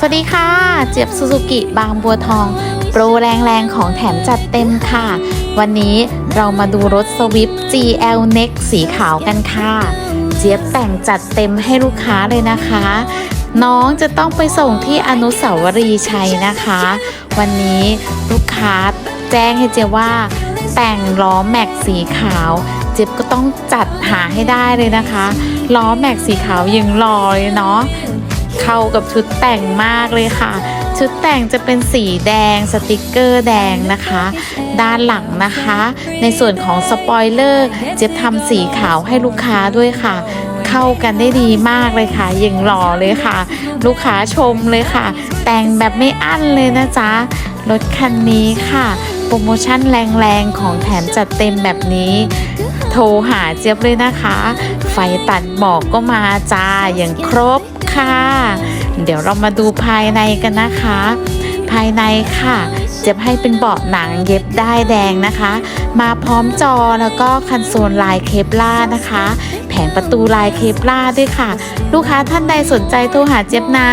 สวัสดีค่ะ เจี๊ยบซูซูกิบางบัวทอง โปรแรงๆ ของแถมจัดเต็มค่ะ วันนี้เรามาดูรถสวิฟ GL Next สีขาวกันค่ะ เจี๊ยบแต่งจัดเต็มให้ลูกค้าเลยนะคะ น้องจะต้องไปส่งที่อนุสาวรีย์ชัยนะคะ วันนี้ลูกค้าแจ้งให้เจี๊ยบว่า แต่งล้อแม็กสีขาวเจี๊ยบก็ต้องจัดหาให้ได้เลยนะคะ ล้อแม็กสีขาวยังรอเลยเนาะ เข้ากับชุดแต่งมากเลยค่ะ ชุดแต่งจะเป็นสีแดงสติกเกอร์แดงนะคะ ด้านหลังนะคะ ในส่วนของสปอยเลอร์เจะทำสีขาวให้ลูกค้าด้วยค่ะ เข้ากันได้ดีมากเลยค่ะยังหล่อเลยค่ะ ลูกค้าชมเลยค่ะ แต่งแบบไม่อั้นเลยนะจ๊ะรถคันนี้ค่ะ โปรโมชั่นแรงๆ ของแถมจัดเต็มแบบนี้ โทรหาเจี๊ยบเลยนะคะ ไฟตัดหมอกก็มาจ้าอย่างครบ ค่ะ เดี๋ยวเรามาดูภายในกันนะคะ ภายในค่ะ จะให้เป็นเบาะหนังเย็บได้แดงนะคะ มาพร้อมจอแล้วก็คันโซลลายเคปล่านะคะ แผงประตูลายเคปล่าด้วยค่ะ ลูกค้าท่านใดสนใจโทรหาเจ็บนะ